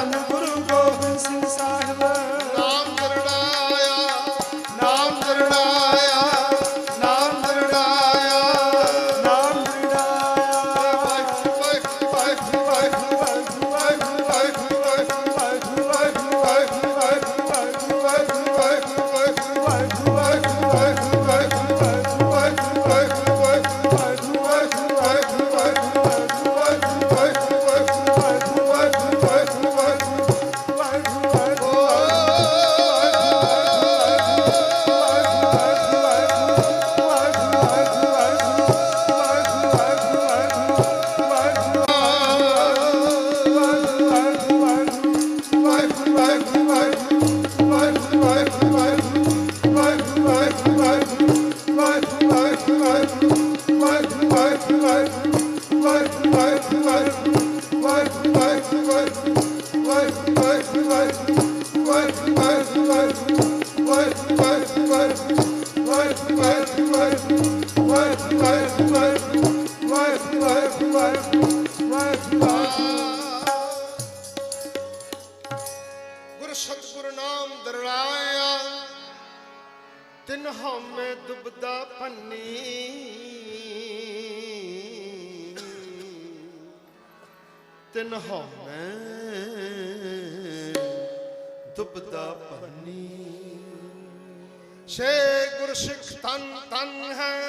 Sana ਤਿਨ ਹਉਮੈ ਦੁਬਦਾ ਪੰਨੀ। ਤਿਨ ਹਉਮੈ ਦੁਬਦਾ ਪੰਨੀ ਸੇ ਗੁਰ ਸਿੱਖ ਤਨ ਤਨ ਹੈ,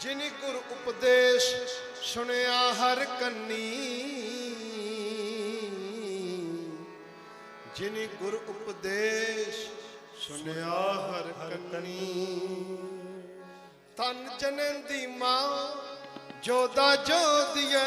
ਜਿਨ ਗੁਰ ਉਪਦੇਸ਼ ਸੁਣਿਆ ਹਰ ਕੰਨੀ। ਜਿਨ ਗੁਰ ਉਪਦੇਸ਼ ਸੁਣਿਆ ਹਰ ਕੰਨੀ। ਤਨ ਜਨਨ ਦੀ ਜੋਦਾ ਜੋਦੀਏ